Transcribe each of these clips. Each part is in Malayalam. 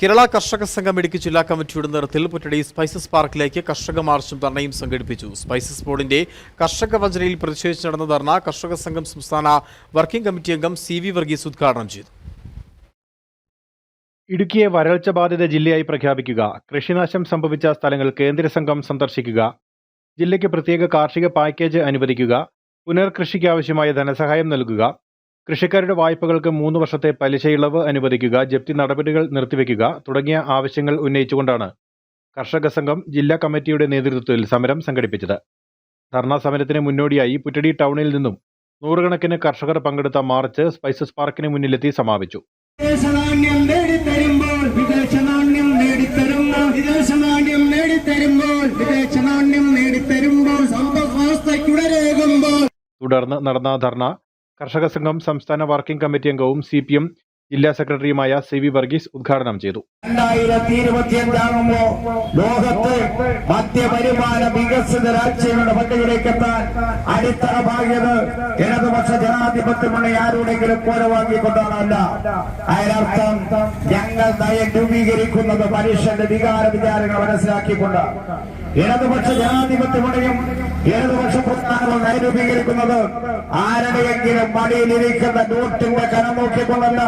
കേരള കർഷക സംഘം ഇടുക്കി ജില്ലാ കമ്മിറ്റിയുടെ നേതൃത്വത്തിൽ പുറ്റടി സ്പൈസസ് പാർക്കിലേക്ക് കർഷക മാർച്ചും ധർണയും സംഘടിപ്പിച്ചു. സ്പൈസസ് ബോർഡിന്റെ കർഷക വഞ്ചനയിൽ പ്രതിഷേധിച്ച് നടന്ന ധർണ കർഷക സംഘം സംസ്ഥാന വർക്കിംഗ് കമ്മിറ്റി അംഗം സി വി വർഗീസ് ഉദ്ഘാടനം ചെയ്തു. ഇടുക്കിയെ വരൾച്ച ബാധിത ജില്ലയായി പ്രഖ്യാപിക്കുക കൃഷിനാശം സംഭവിച്ച സ്ഥലങ്ങൾ കേന്ദ്ര സംഘം സന്ദർശിക്കുക ജില്ലയ്ക്ക് പ്രത്യേക കാർഷിക പാക്കേജ് അനുവദിക്കുക പുനർകൃഷിക്കാവശ്യമായ ധനസഹായം നൽകുക കൃഷിക്കാരുടെ വായ്പകൾക്ക് മൂന്ന് വർഷത്തെ പലിശയിളവ് അനുവദിക്കുക ജപ്തി നടപടികൾ നിർത്തിവെക്കുക തുടങ്ങിയ ആവശ്യങ്ങൾ ഉന്നയിച്ചുകൊണ്ടാണ് കർഷക സംഘം ജില്ലാ കമ്മിറ്റിയുടെ നേതൃത്വത്തിൽ സമരം സംഘടിപ്പിച്ചത്. ധർണാ സമരത്തിന് മുന്നോടിയായി പുറ്റടി ടൗണിൽ നിന്നും നൂറുകണക്കിന് കർഷകർ പങ്കെടുത്ത മാർച്ച് സ്പൈസസ് പാർക്കിന് മുന്നിലെത്തി സമാപിച്ചു. തുടർന്ന് നടന്ന ധർണ കർഷക സംഘം സംസ്ഥാന വർക്കിംഗ് കമ്മിറ്റി അംഗവും സി പി എം ജില്ലാ സെക്രട്ടറിയുമായ സി വി വർഗീസ് ഉദ്ഘാടനം ചെയ്തു. രണ്ടായിരത്തി ഇരുപത്തിയഞ്ചാകുമ്പോ ലോകത്ത് മധ്യവരുമാന വികസിത രാജ്യങ്ങളുടെ പട്ടികയിലേക്ക് എത്താൻ അടിത്തറ ഭാഗ്യത് ഇടതുപക്ഷ ജനാധിപത്യ മുന്നണി ആരുടെങ്കിലും കോര വാങ്ങിക്കൊണ്ടാണല്ല. അതിനർത്ഥം ഞങ്ങൾ നയം രൂപീകരിക്കുന്നത് മനുഷ്യന്റെ വികാര വിചാരങ്ങൾ മനസ്സിലാക്കിക്കൊണ്ട്. ഇടതുപക്ഷ ജനാധിപത്യ മുന്നണിയും ഇടതുപക്ഷ പ്രസ്ഥാനങ്ങൾ നയം രൂപീകരിക്കുന്നത് ആരുടെയെങ്കിലും മടിയിലിരിക്കുന്ന നോട്ടിന്റെ കനം നോക്കിക്കൊണ്ടല്ല.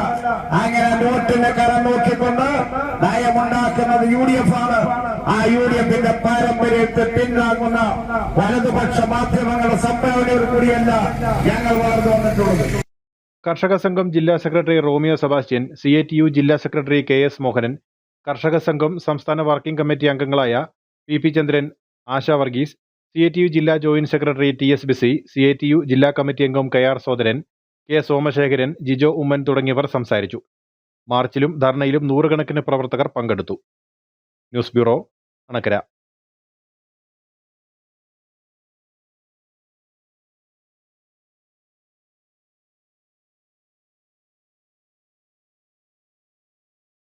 അങ്ങനെ നോട്ടിന്റെ കരം നോക്കിക്കൊണ്ട് നയമുണ്ടാക്കുന്നത് യു ഡി എഫ് ആണ്. ആ യു ഡി എഫിന്റെ പാരമ്പര്യത്തെ പിന്താങ്ങുന്ന വലതുപക്ഷ മാധ്യമങ്ങളുടെ സംഭാവനയോട് കൂടിയല്ല ഞങ്ങൾ വളർന്നു വന്നിട്ടുള്ളത്. കർഷക സംഘം ജില്ലാ secretary Romeo Sebastian C A T U ജില്ലാ സെക്രട്ടറി കെ എസ് മോഹനൻ കർഷക സംഘം സംസ്ഥാന വർക്കിംഗ് കമ്മിറ്റി അംഗങ്ങളായ P P Chandran Asha Varghese C A T U ജില്ലാ joint secretary T S Bisi C A T U ജില്ലാ കമ്മിറ്റി അംഗം K R Sodaran K Somasekharan Jijo Oommen തുടങ്ങിയവർ സംസാരിച്ചു. മാർച്ചിലും ധർണയിലും നൂറുകണക്കിന് പ്രവർത്തകർ പങ്കെടുത്തു. News bureau Anakkara.